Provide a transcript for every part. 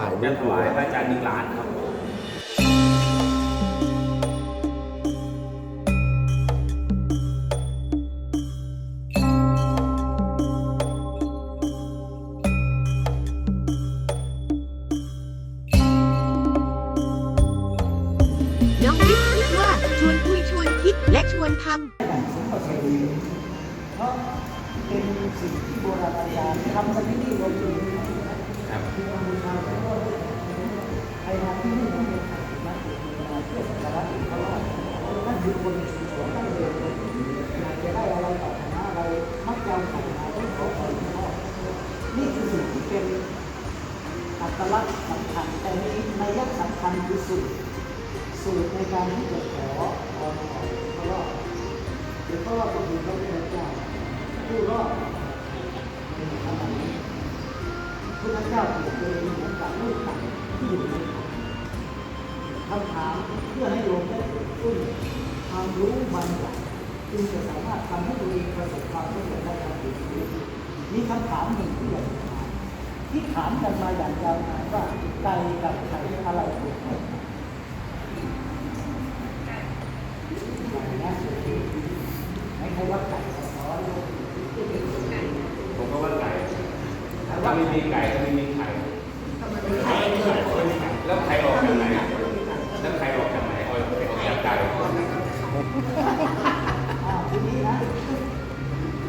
ขายจะถวายพระอาจารย์หนึ่งล้านครับ น้องคิดคิดว่าชวนคุยชวนคิดและชวนทำ ประเพณีเพราะเป็นสิ่งที่โบราณอาจารย์ทำกันที่นี่รวมถึงครับที่บูชาพระพุทธใครมาที่นี่ต้องเป็น คือคนชุมชนนั่นเองอยากจะได้อะไรปรารถนาอะไรมักจะเอาขันมาต้องขอพรหลวงพ่อนี่คือสิ่งที่เป็นอัตลักษณ์สำคัญแต่ในนัยยะสำคัญคือสูตรสูตรในการที่จะขอพรขอพระรอดหรือเพราะว่าคนอื่นเขาเป็นเจ้าผู้รอดในขณะนี้ พระเจ้าเปรียบเองเหมือนกับลูกไก่ที่อยู่ในคำถามเพื่อให้โยมได้ฝึกฝนความรู้บางอย่างจึงจะสามารถทำให้ตัวเองประสบความสำเร็จได้ในชีวิตมีคำถามหนึ่งที่อยากจะถามที่ถามกันมาอย่างยาวนานว่าไก่กับไข่อะไรถูกกันไม่ใช่ว่าไก่กับน้อย ผมก็ว่าไก่ ถ้าไม่มีไก่ก็ไม่มีไข่แล้วไข่ออกจากไหนแล้วไข่ออกจากไหนออกจากไก่อ่าทีนี้นะ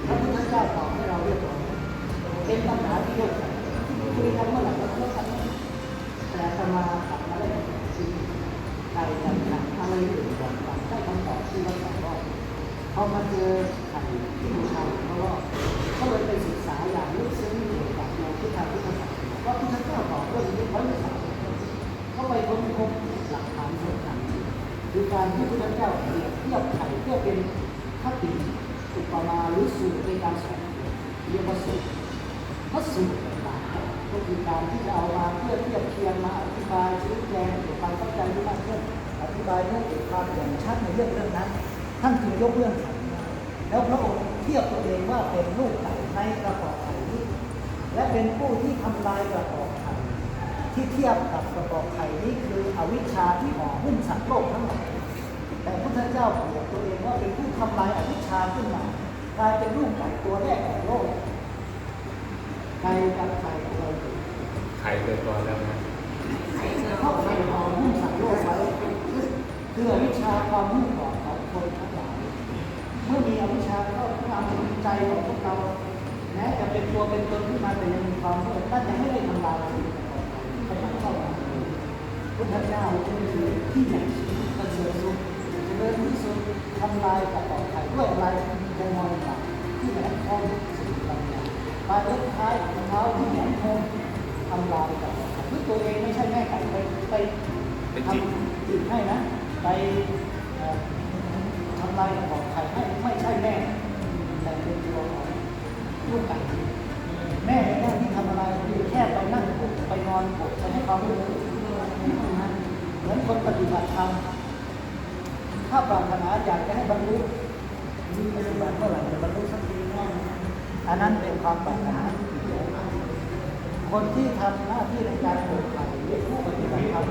พระพุทธเจ้าตอบให้เราเรียบร้อยเป็นปัญหาที่เยอะคุยกันเมื่อไหร่ก็เลิกกันแต่อาตมาตัดมาได้จริงไก่กับไข่อะไรอยู่ก่อนกันได้คำตอบที่ว่าสองรอบพอมาเจอไข่ที่บูชาพระรอบก็เลยไปศึกษาอย่างลึกซึ้ง เกี่ยวกับแนวพุทธศาสนาว่าพุทธเจ้าตอบเรื่องนี้ไว้ในศาสนาก็ไปค้นพบหลักฐานสำคัญคือการที่พระเจ้าเปรียบเทียบไข่เพื่อเป็นคติอุปมาหรือสูตรในการสอนเรียกว่าสูตรพระสูตรต่างๆก็คือการที่จะเอามาเพื่อเทียบเคียงมาอธิบายชี้แจงเกี่ยวกับความเข้าใจที่มากขึ้นอธิบายเรื่องเกี่ยวกับความอย่างชัดในเรื่องเรื่องนั้น ท่านจึงยกเรื่องไข่มาแล้วพระองค์เทียบตัวเองว่าเป็นลูกไก่ในกระบอกไข่นี้ และเป็นผู้ที่ทำลายกระบอกไข่ที่เทียบกับกระบอกไข่นี้คืออวิชชาที่ห่อหุ้มสัตว์โลกทั้งหลายแต่พระพุทธเจ้าเปรียบตัวเองว่าเป็นผู้ทำลายอวิชชาขึ้นมากลายเป็นลูกไก่ตัวแรกของโลกไก่กับไข่อะไรเกิดไข่เกิดก่อนแล้วนะเพราะไข่ห่อหุ้มสัตว์โลกไว้คืออวิชชาความหุ้มห่อของคนทั้งหลายเมื่อมีอวิชชาเข้าความสนใจของพวกเรา แม้จะเป็นตัวเป็นตนขึ้นมาแต่ยังมีความมืดนั่นยังไม่ได้ทำลายสิ่งต่างๆเข้ามาพุทธเจ้าคือที่ใหญ่สุดประเสริฐสุดเจริญที่สุดทำลายกับต่อไข่ด้วยอะไรใจมองต่างที่แหลมคมสิ่งต่างๆปลายเล็บท้ายเท้าที่แหลมคมทำลายกับต่อไข่ด้วยตัวเองไม่ใช่แม่ไก่ไปไปทำจิตให้นะไปทำลายกระบอกไข่ให้ไม่ใช่แม่แต่เป็นตัวของ ลูกไก่แม่ในหน้าที่ทำอะไรคือแค่ไปนั่งไปนอนปลุกไปให้ความรู้เหมือนคนปฏิบัติธรรมถ้าปรารถนาอยากจะให้บรรลุมีปฏิบัติเมื่อไหร่จะบรรลุสักทีอันนั้นเป็นความปรารถนาคนที่ทำหน้าที่ในการปลุกไข่หรือผู้ปฏิบัติธรรม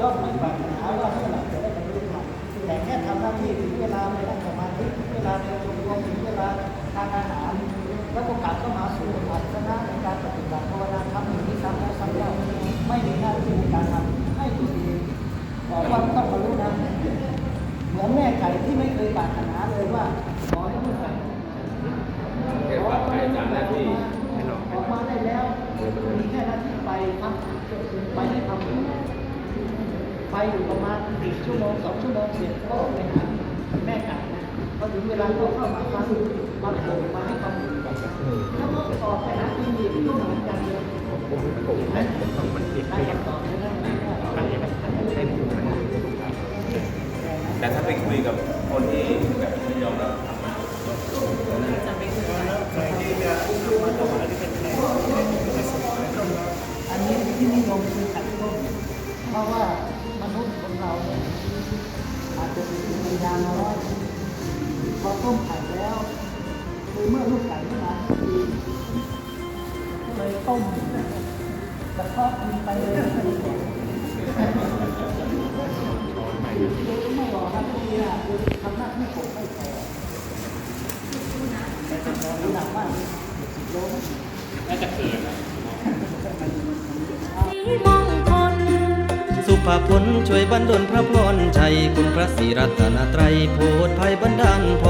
ย่อมไม่ปรารถนาว่าเมื่อไหร่จะได้บรรลุธรรมแต่แค่ทำหน้าที่ถึงเวลาไปนั่งสมาธิถึงเวลาเดินจงกรมถึงเวลาทานอาหาร แล้วก็กลับเข้ามาสู่อัศนะในการปฏิบัติภาวนาทำอย่างนี้ซ้ำแล้วซ้ำเล่าไม่มีหน้าที่ในการทำให้ตัวเองบอกว่าต้องบรรลุนะเหมือนแม่ไก่ที่ไม่เคยปรารถนาเลยว่าขอให้ลูกไก่เรียกว่าไข่ตามหน้าที่ออกมาได้แล้วมีแค่หน้าที่ไปทำไปให้ทำไปอยู่ประมาณอีกชั่วโมงสองชั่วโมงเสร็จก็ไปหาแม่ไก่นะ พอถึงเวลาก็เข้ามาฟังมาโผล่มาให้ความรู้แล้วก็ออกไปหากินดีก็เหมือนกันเลยเห็นไหมได้คำตอบใช่ไหมแต่ถ้าไปคุยกับคนที่แบบไม่ยอมรับธรรมะอันนี้ที่นิยมคือไข่ต้มเพราะว่ามนุษย์คนเราเนี่ยอาจจะมีปัญญาน้อย พอต้มไข่แล้วคือเมื่อลูกไก่ขึ้นมาดีก็เลยต้มกระเพาะมันไปเลยไม่หรอกครับพี่อะทำหน้าที่ผมไม่พอแต่ตอนนี้หนักมากล้มโลน่าจะเกินนะมงคลสุภาพลช่วยบรรดลพระพรชัยคุณพระศรีรัตนตรัยโพธิภัยบรรดาลพ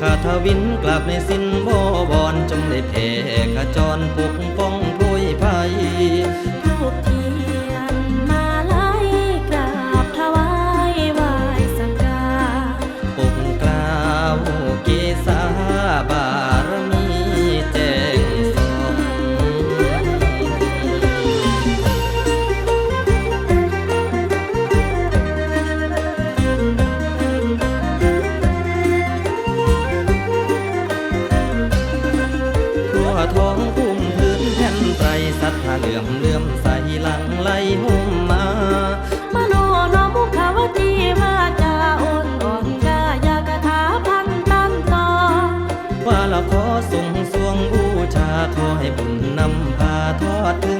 ข้าทวินกลับในสิ้นบ่บอนจงได้แผ่ขจรปกป้องาเหลื่อมเลื่อมใสหลังไหลหุ่มมามโนโนมุขาวจีวาจาอ่อนอ่อนกายากถาพันตันต่อว่าละขอส่งสวงบูชาขอให้บุญนำพาทอดถึง